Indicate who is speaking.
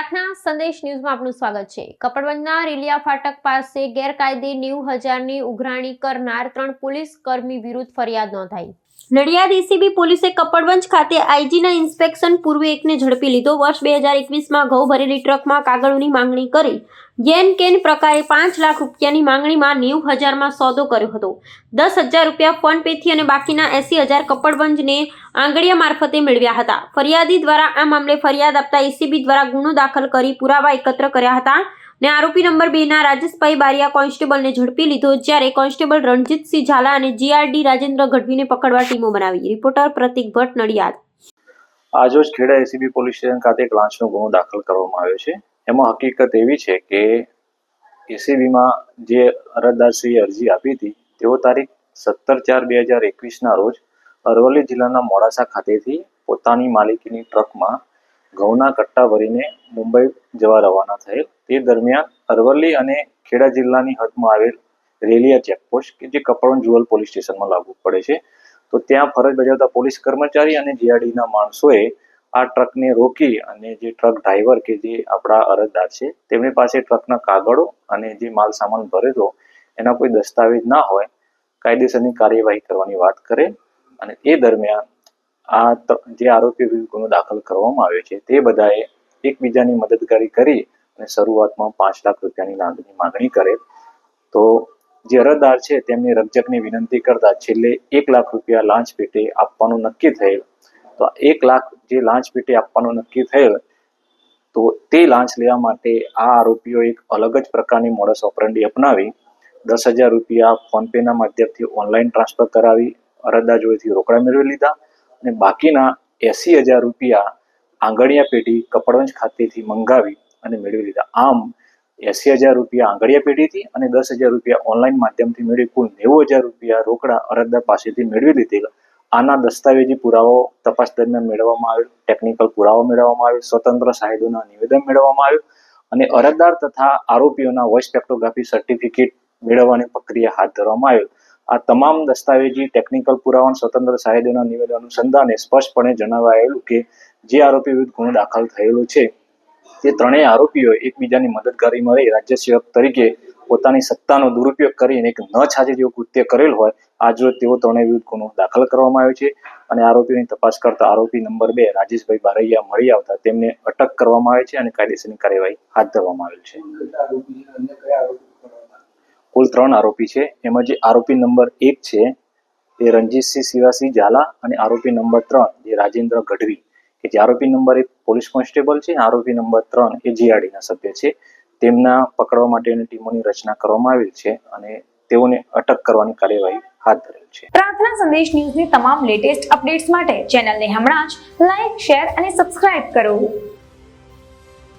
Speaker 1: પ્રાર્થના સંદેશ ન્યૂઝમાં આપનું સ્વાગત છે. કપડવંજના રીલિયા ફાટક પાસે ગેરકાયદે નેવું હજારની ઉઘરાણી કરનાર ત્રણ પોલીસ કર્મી વિરુદ્ધ ફરિયાદ નોંધાઈ. નડિયાદ એસીબી પોલીસે કપડવંજ ખાતે આઈજીના ઇન્સ્પેક્શન પૂર્વે એકને ઝડપી લીધો. વર્ષ બે હજાર એકવીસમાં ઘઉં ભરેલી ટ્રકમાં કાગળોની માંગણી કરી. ગેન કેન પ્રકારે પાંચ લાખ રૂપિયાની માંગણીમાં નેવું હજારમાં સોદો કર્યો હતો. દસ હજાર રૂપિયા ફોન પેથી અને બાકીના એસી હજાર કપડવંજને આંગળીયા મારફતે મેળવ્યા હતા. ફરિયાદી દ્વારા આ મામલે ફરિયાદ આપતા એસીબી દ્વારા ગુનો દાખલ કરી પુરાવા એકત્ર કર્યા હતા. ને આરોપી નંબર બે ના રાજેશભાઈ બારિયા કોન્સ્ટેબલને ઝડપી લીધો જ્યારે કોન્સ્ટેબલ રણજીતસિંહ ઝાલા અને જીઆરડી રાજેન્દ્ર ગઢવીને પકડવા ટીમો બનાવી. રિપોર્ટર પ્રતિક ભટ્ટ, નડિયાદ.
Speaker 2: આજરોજ ખેડા એસીબી પોલીસ સ્ટેશન ખાતે એક લાંચનો ગુનો દાખલ કરવામાં આવ્યો છે. એમાં હકીકત એવી છે કે એસીબીમાં જે અરજદારશ્રીએ અરજી આપી હતી, તેઓ તારીખ સત્તર ચાર બે હજાર એકવીસના રોજ અરવલ્લી જિલ્લાના મોડાસા ખાતેથી પોતાની માલિકીની ટ્રકમાં ઘઉંના કટ્ટા ભરીને મુંબઈ જવા રવાના થયેલ. તે દરમિયાન અરવલ્લી અને ખેડા જિલ્લાની હદમાં આવેલ રેલિયા ચેકપોસ્ટ કે જે કપડવંજ જુઅલ પોલીસ સ્ટેશનમાં લાગુ પડે છે. તો ત્યાં ફરજ બજાવતા પોલીસ કર્મચારી અને જીઆરડીના માણસોએ આ ટ્રકને રોકી અને જે ટ્રક ડ્રાઈવર કે જે આપણા અરજદાર છે, તેમની પાસે ટ્રકના કાગળો અને જે માલ સામાન ભરેલો એના કોઈ દસ્તાવેજ ના હોય, કાયદેસરની કાર્યવાહી કરવાની વાત કરે અને એ દરમિયાન આ જે આરોપી વિરુદ્ધ ગુનો દાખલ કરવામાં આવ્યો છે, તે બધાએ એકબીજાની મદદગારી કરી અને શરૂઆતમાં પાંચ લાખ રૂપિયાની લાંચની માંગણી કરે. તો જે અરજદાર છે, તેમની રજકની વિનંતી કરતા છેલ્લે એક લાખ રૂપિયા લાંચ પેટે આપવાનું નક્કી થયેલ. તો એક લાખ જે લાંચ પેટે આપવાનું નક્કી થયેલ, તો તે લાંચ લેવા માટે આ આરોપીઓ એક અલગ જ પ્રકારની મોડસ ઓપરંડી અપનાવી, દસ હજાર રૂપિયા ફોનપેના માધ્યમથી ઓનલાઈન ટ્રાન્સફર કરાવી, અરજદાર જોડેથી રોકડા મેળવી લીધા અને બાકીના એસી હજાર રૂપિયા આંગળિયા પેઢી કપડવંજ ખાતેથી મંગાવી અને મેળવી લીધા. આમ, એસી હજાર રૂપિયા આંગળિયા પેઢીથી અને દસ હજાર રૂપિયા ઓનલાઈન માધ્યમથી મેળવી, કુલ નેવું હજાર રૂપિયા રોકડા અરજદાર પાસેથી મેળવી લીધેલા. આના દસ્તાવેજી પુરાવો તપાસ દરમિયાન મેળવવામાં આવ્યો, ટેકનિકલ પુરાવો મેળવવામાં આવ્યો, સ્વતંત્ર સાહેબોના નિવેદન મેળવવામાં આવ્યું અને અરજદાર તથા આરોપીઓના વોઇસ સ્પેક્ટ્રોગ્રાફી સર્ટિફિકેટ મેળવવાની પ્રક્રિયા હાથ ધરવામાં આવેલ આ તમામ દસ્તાવેજી ટેકનિકલ પુરાવા સ્વતંત્ર સાહેબોના નિવેદન અનુસંધાને સ્પષ્ટપણે જણાવાયેલું કે જે આરોપી વિરુદ્ધ ગુનો દાખલ થયેલો છે. તે ત્રણેય આરોપીઓ એકબીજાની મદદગારીમાં રહી રાજ્ય સેવક તરીકે પોતાની સત્તાનો દુરુપયોગ કરીને એક ન છાજે જેવું કૃત્ય કરેલ હોય આજરોજ તેઓ ત્રણેય વિરુદ્ધ ગુનો દાખલ કરવામાં આવ્યો છે અને આરોપીઓની તપાસ કરતા આરોપી નંબર બે રાજેશભાઈ બારૈયા મળી આવતા તેમને અટક કરવામાં આવે છે અને કાયદેસરની કાર્યવાહી હાથ ધરવામાં આવેલ છે. કુલ ત્રણ આરોપી છે. એમાં જે આરોપી નંબર એક છે એ રણજીતસિંહ શિવાસિંહ ઝાલા અને આરોપી નંબર ત્રણ જે રાજેન્દ્ર ગઢવી. કે જે આરોપી નંબર એક પોલીસ કોન્સ્ટેબલ છે, આરોપી નંબર ત્રણ એ જીઆરડીના સભ્ય છે. તેમના પકડવા માટેની ટીમોની રચના કરવામાં આવેલ છે અને તેઓને અટક કરવાની કાર્યવાહી હાથ ધરેલ છે.
Speaker 3: પ્રાર્થના સંદેશ ન્યૂઝની તમામ લેટેસ્ટ અપડેટ્સ માટે ચેનલને હમણાં જ લાઈક, શેર અને સબસ્ક્રાઇબ કરો.